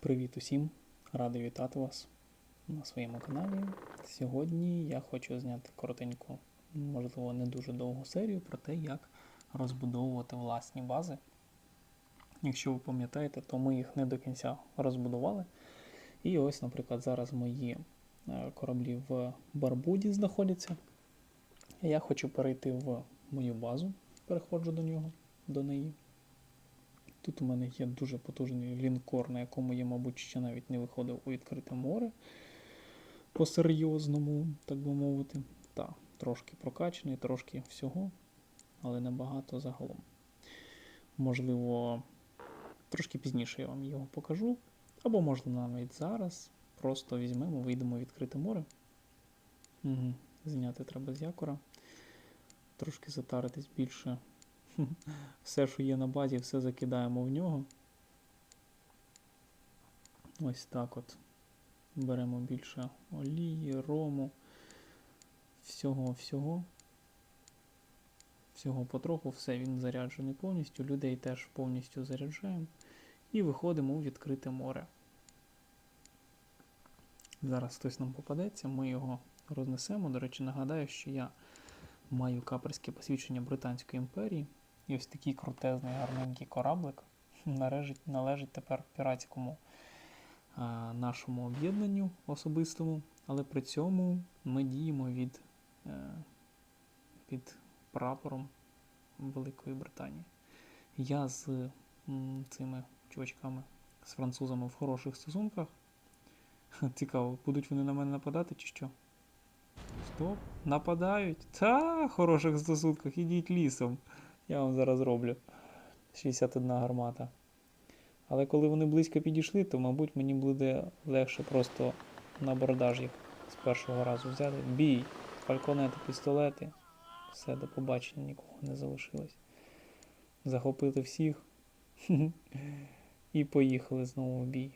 Привіт усім! Радий вітати вас на своєму каналі. Сьогодні я хочу зняти коротеньку, можливо, не дуже довгу серію про те, як розбудовувати власні бази. Якщо ви пам'ятаєте, то ми їх не до кінця розбудували. І ось, наприклад, зараз мої е, кораблі в Барбуді знаходяться. Я хочу перейти в мою базу, переходжу до нього, до неї. Тут у мене є дуже потужний лінкор, на якому я, мабуть, ще навіть не виходив у відкрите море. По-серйозному, так би мовити. Так, трошки прокачаний, трошки всього, але небагато загалом. Можливо, трошки пізніше я вам його покажу. Або, можливо, навіть зараз. Просто візьмемо, вийдемо в відкрите море. Угу. Зняти треба з якора. Трошки затаритись більше все, що є на базі, все закидаємо в нього. Ось так от. Беремо більше олії, рому, всього-всього. Всього потроху, все він заряджений повністю. Людей теж повністю заряджаємо. І виходимо у відкрите море. Зараз хтось нам попадеться, ми його рознесемо. До речі, нагадаю, що я маю каперське посвідчення Британської імперії. І ось такий крутезний гарненький кораблик належить, належить тепер піратському а, нашому об'єднанню особистому, але при цьому ми діємо від, е, під прапором Великої Британії. Я з м, цими чувачками, з французами в хороших стосунках. Цікаво, будуть вони на мене нападати чи що? Стоп, нападають. Та, хороших стосунках, ідіть лісом. Я вам зараз роблю 61 гармата. Але коли вони близько підійшли, то, мабуть, мені буде легше просто на бордаж їх з першого разу взяти. Бій, фальконети, пістолети. Все, до побачення, нікого не залишилось. Захопити всіх. І поїхали знову в бій.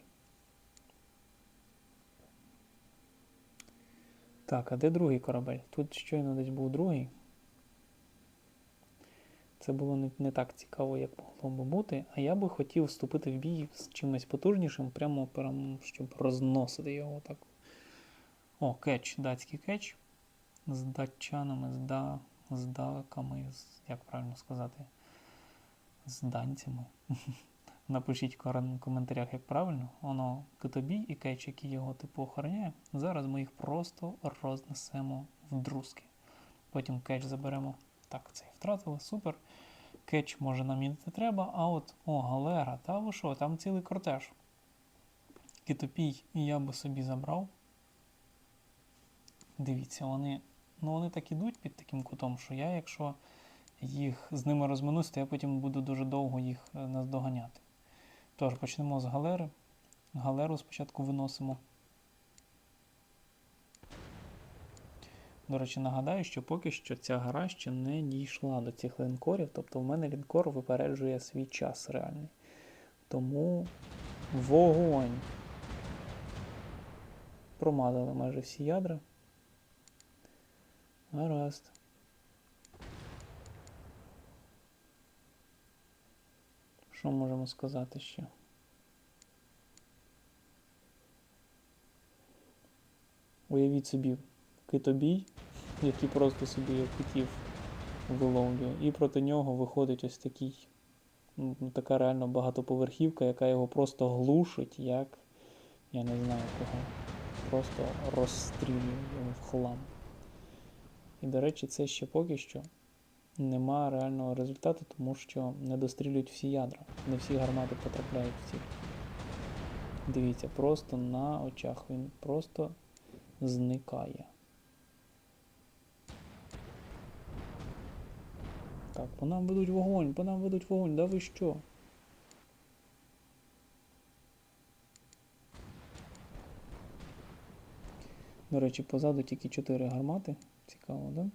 Так, а де другий корабель? Тут щойно десь був другий. Це було не, не так цікаво, як могло би бути. А я би хотів вступити в бій з чимось потужнішим, прямо, прямо щоб розносити його так. О, кетч, датський кетч. З датчанами, з, да, з далеками, з, як правильно сказати, з данцями. Напишіть в коментарях, як правильно. Воно китобій і кетч, який його типу охороняє. Зараз ми їх просто рознесемо в друзки. Потім кетч заберемо. Так, це втратили, супер. Кетч може нам і не треба, а от, о, галера, та ви що, там цілий кортеж. Китопій я би собі забрав. Дивіться, вони ну вони так ідуть під таким кутом, що я, якщо їх з ними розминусь, то я потім буду дуже довго їх е, наздоганяти. Тож, почнемо з галери. Галеру спочатку виносимо. До речі, нагадаю, що поки що ця гра ще не дійшла до цих лінкорів, тобто в мене лінкор випереджує свій час реальний. Тому вогонь. Промазали майже всі ядра. Гаразд. Що можемо сказати ще? Уявіть собі китобій, який просто собі як китів виловлює. І проти нього виходить ось такий, ну, така реально багатоповерхівка, яка його просто глушить, як я не знаю кого. Просто розстрілює в хлам. І, до речі, це ще поки що нема реального результату, тому що не дострілюють всі ядра. Не всі гармати потрапляють в ціль. Дивіться, просто на очах він просто зникає. Так, по нам ведуть вогонь, по нам ведуть вогонь, да ви що? До речі, позаду тільки 4 гармати. Цікаво, да?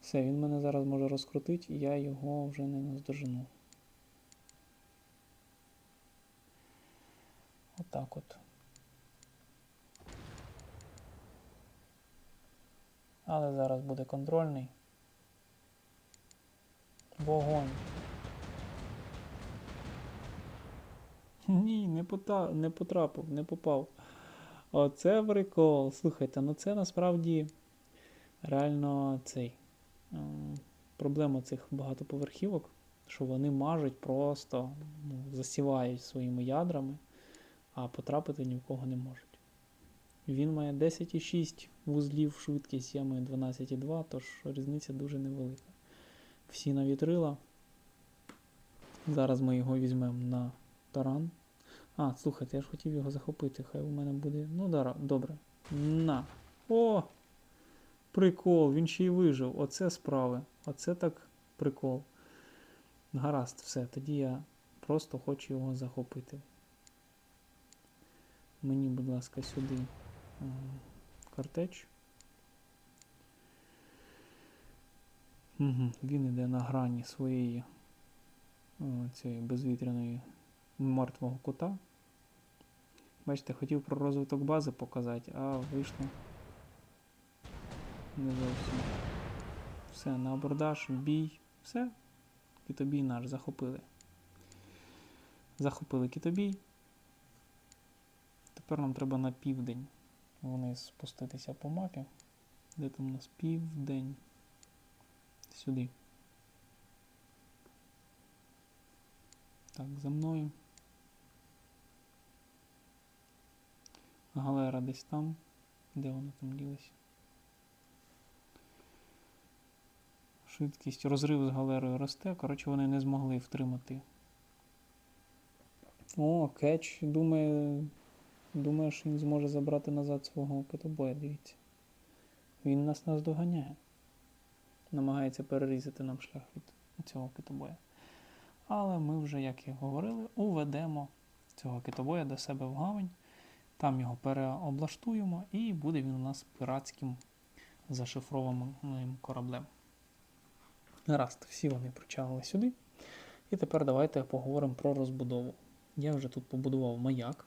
Все, він мене зараз може розкрутити, і я його вже не наздожену. Отак от. Але зараз буде контрольний. Вогонь. Ні, не, пота... не потрапив, не попав. Оце прикол. Слухайте, ну це насправді реально цей. ем, Проблема цих багатоповерхівок, що вони мажуть просто, ну, засівають своїми ядрами, а потрапити ні в кого не можуть. Він має 10,6 вузлів швидкість, я маю 12,2, тож різниця дуже невелика. Всі на вітрила. Зараз ми його візьмемо на таран. А, слухайте, я ж хотів його захопити. Хай у мене буде. Ну, дара, добре. На. О! Прикол, він ще й вижив. Оце справи. Оце так прикол. Гаразд, все. Тоді я просто хочу його захопити. Мені, будь ласка, сюди картеч. Угу. Він іде на грані своєї цієї безвітряної мертвого кута. Бачите, хотів про розвиток бази показати, а вийшло не зовсім. Все, на абордаж, бій, все. Китобій наш захопили. Захопили китобій. Тепер нам треба на південь вниз спуститися по мапі. Де там у нас південь? Сюди. Так, за мною. Галера десь там. Де вона там ділась? Швидкість розрив з галерою росте. Коротше, вони не змогли втримати. О, кетч думає. Думає, що він зможе забрати назад свого китобоя, дивіться. Він нас наздоганяє. Намагається перерізати нам шлях від цього китобоя. Але ми вже, як і говорили, уведемо цього китобоя до себе в гавань. Там його переоблаштуємо, і буде він у нас піратським зашифрованим кораблем. Гаразд, всі вони причалили сюди. І тепер давайте поговоримо про розбудову. Я вже тут побудував маяк.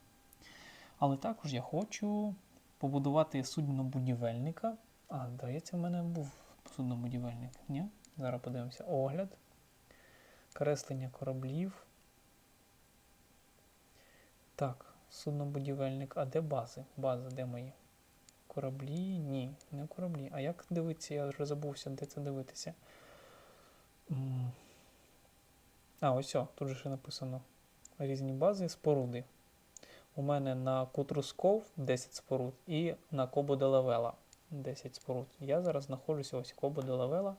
Але також я хочу побудувати суднобудівельника. А, здається, в мене був суднобудівельник. Ні? Зараз подивимося. Огляд. Креслення кораблів. Так, суднобудівельник. А де бази? Бази, де мої? Кораблі? Ні, не кораблі. А як дивитися? Я вже забувся, де це дивитися. А, ось о, тут же ще написано різні бази, споруди. У мене на Кутрусков 10 споруд і на Кобо де Лавела 10 споруд. Я зараз знаходжуся ось Кобо де Лавела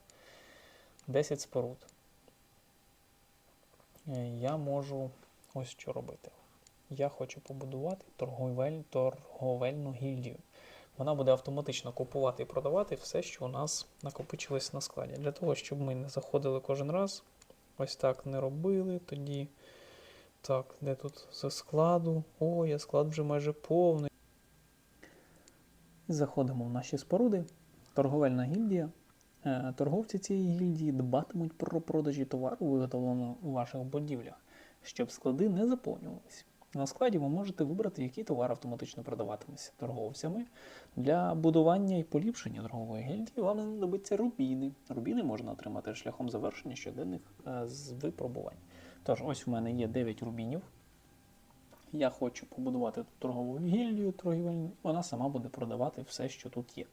10 споруд. Е, Я можу ось що робити. Я хочу побудувати торговель, торговельну гільдію. Вона буде автоматично купувати і продавати все, що у нас накопичилось на складі. Для того, щоб ми не заходили кожен раз, ось так не робили, тоді. Так, де тут зі складу? О, я склад вже майже повний. Заходимо в наші споруди. Торговельна гільдія. Е, Торговці цієї гільдії дбатимуть про продажі товару, виготовленого у ваших будівлях, щоб склади не заповнювалися. На складі ви можете вибрати, який товар автоматично продаватиметься торговцями. Для будування і поліпшення торгової гільдії вам знадобиться рубіни. Рубіни можна отримати шляхом завершення щоденних е, з випробувань. Тож, ось у мене є 9 рубінів. Я хочу побудувати тут торгову гільдію торгівельну, вона сама буде продавати все, що тут є.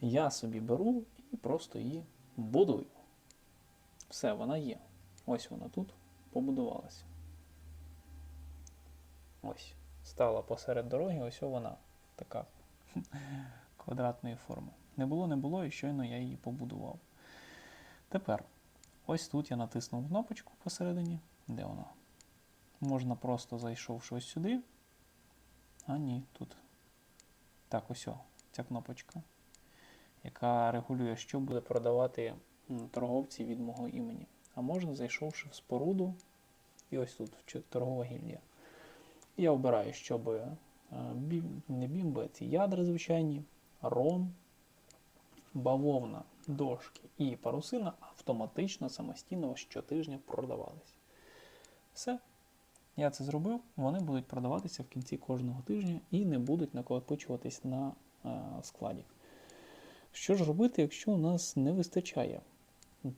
Я собі беру і просто її будую. Все, вона є. Ось вона тут побудувалася. Ось. Стала посеред дороги, ось вона така квадратної форми. Не було, не було, і щойно я її побудував. Тепер, ось тут я натиснув кнопочку посередині. Де вона? Можна просто зайшовши ось сюди. А ні, тут. Так, ось о, ця кнопочка, яка регулює, що буде продавати торговці від мого імені. А можна, зайшовши в споруду, і ось тут торгова гільдія. Я обираю, щоб е, бі- не бімби, ці ядра звичайні, ром, бавовна, дошки і парусина автоматично самостійно щотижня продавались. Все. Я це зробив, вони будуть продаватися в кінці кожного тижня і не будуть накопичуватись на е, складі. Що ж робити, якщо у нас не вистачає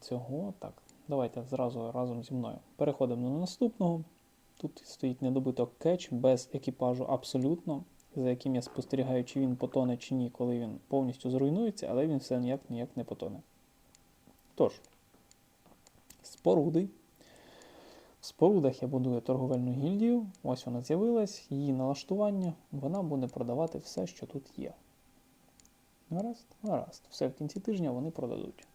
цього? Так, давайте зразу разом зі мною переходимо до наступного. Тут стоїть недобиток кетч без екіпажу абсолютно, за яким я спостерігаю, чи він потоне чи ні, коли він повністю зруйнується, але він все ніяк ніяк не потоне. Тож, споруди. В спорудах я будую торговельну гільдію. Ось вона з'явилась, її налаштування. Вона буде продавати все, що тут є. Гаразд, гаразд. Все в кінці тижня вони продадуть.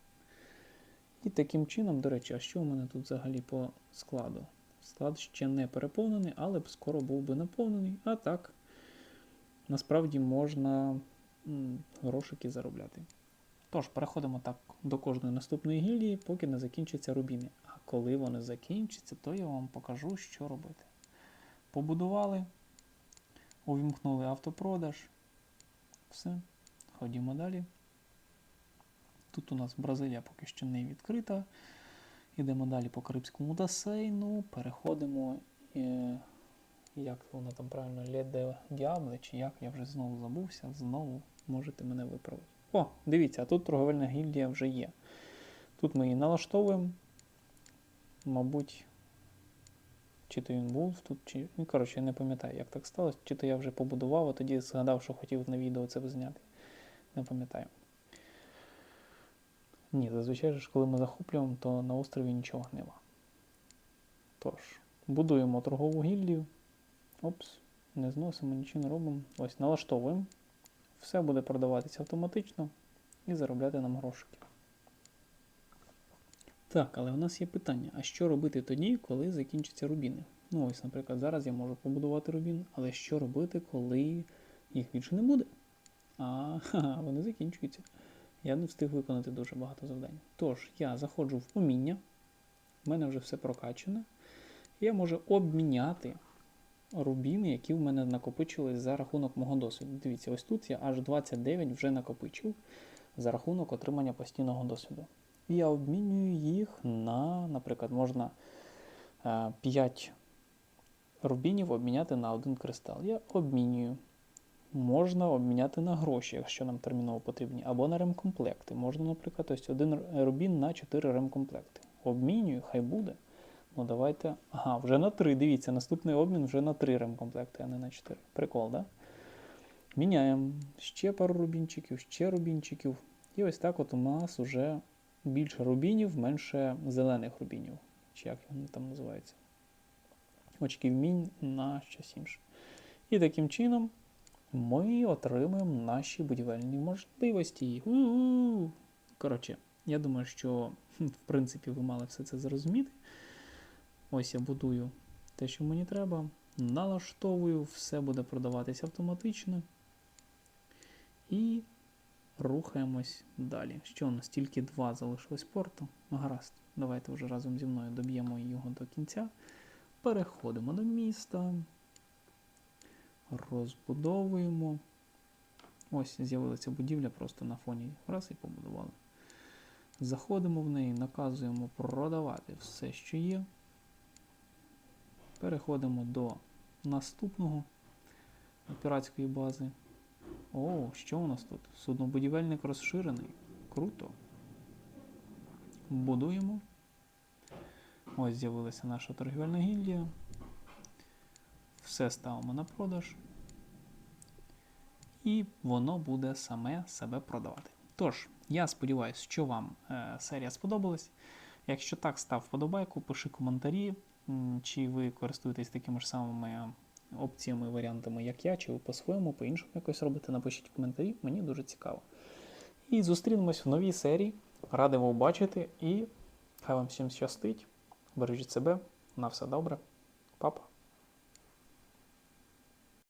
І таким чином, до речі, а що у мене тут взагалі по складу? Склад ще не переповнений, але б скоро був би наповнений. А так, насправді можна грошики заробляти. Тож, переходимо так до кожної наступної гільдії, поки не закінчаться рубіни. Коли вони закінчаться, то я вам покажу, що робити. Побудували, увімкнули автопродаж. Все, ходімо далі. Тут у нас Бразилія поки що не відкрита. Йдемо далі по Карибському басейну, переходимо. Е, як воно там правильно, Леде Діабле, чи як я вже знову забувся, знову можете мене виправити. О, дивіться, а тут торговельна гільдія вже є. Тут ми її налаштовуємо. Мабуть, чи то він був тут, чи. Ну, коротше, я не пам'ятаю, як так сталося. Чи то я вже побудував, а тоді згадав, що хотів на відео це зняти. Не пам'ятаю. Ні, зазвичай ж, коли ми захоплюємо, то на острові нічого нема. Тож, будуємо торгову гільдію. Опс, не зносимо, нічого не робимо. Ось, налаштовуємо. Все буде продаватися автоматично і заробляти нам грошики. Так, але в нас є питання: а що робити тоді, коли закінчаться рубіни? Ну, ось, наприклад, зараз я можу побудувати рубін, але що робити, коли їх більше не буде? А, ха, вони закінчуються. Я не встиг виконати дуже багато завдань. Тож, я заходжу в уміння, в мене вже все прокачане. Я можу обміняти рубіни, які в мене накопичились за рахунок мого досвіду. Дивіться, ось тут я аж 29 вже накопичив за рахунок отримання постійного досвіду. І я обмінюю їх на, наприклад, можна е, 5 рубінів обміняти на один кристал. Я обмінюю. Можна обміняти на гроші, якщо нам терміново потрібні, або на ремкомплекти. Можна, наприклад, ось один рубін на 4 ремкомплекти. Обмінюю, хай буде. Ну, давайте. Ага, вже на 3. Дивіться, наступний обмін вже на 3 ремкомплекти, а не на 4. Прикол, да? Міняємо ще пару рубінчиків, ще рубінчиків. І ось так от у нас вже більше рубінів, менше зелених рубінів. Чи як вони там називаються? Очків мінь на щось інше. І таким чином ми отримаємо наші будівельні можливості. У-у-у! Коротше, я думаю, що в принципі ви мали все це зрозуміти. Ось я будую те, що мені треба, налаштовую, все буде продаватися автоматично. І рухаємось далі. Що у нас тільки два залишилось порту. Ну, гаразд, давайте вже разом зі мною доб'ємо його до кінця. Переходимо до міста. Розбудовуємо. Ось з'явилася будівля просто на фоні. Раз і побудували. Заходимо в неї, наказуємо продавати все, що є. Переходимо до наступного піратської бази. О, що у нас тут? Суднобудівельник розширений. Круто. Будуємо. Ось з'явилася наша торгівельна гільдія. Все ставимо на продаж. І воно буде саме себе продавати. Тож, я сподіваюся, що вам е, серія сподобалась. Якщо так, став вподобайку, пиши коментарі, чи ви користуєтесь такими ж самими опціями, варіантами, як я, чи ви по-своєму, по-іншому якось робите, напишіть в коментарі, мені дуже цікаво. І зустрінемось в новій серії. Радий вас бачити і хай вам всім щастить. Бережіть себе, на все добре. Папа.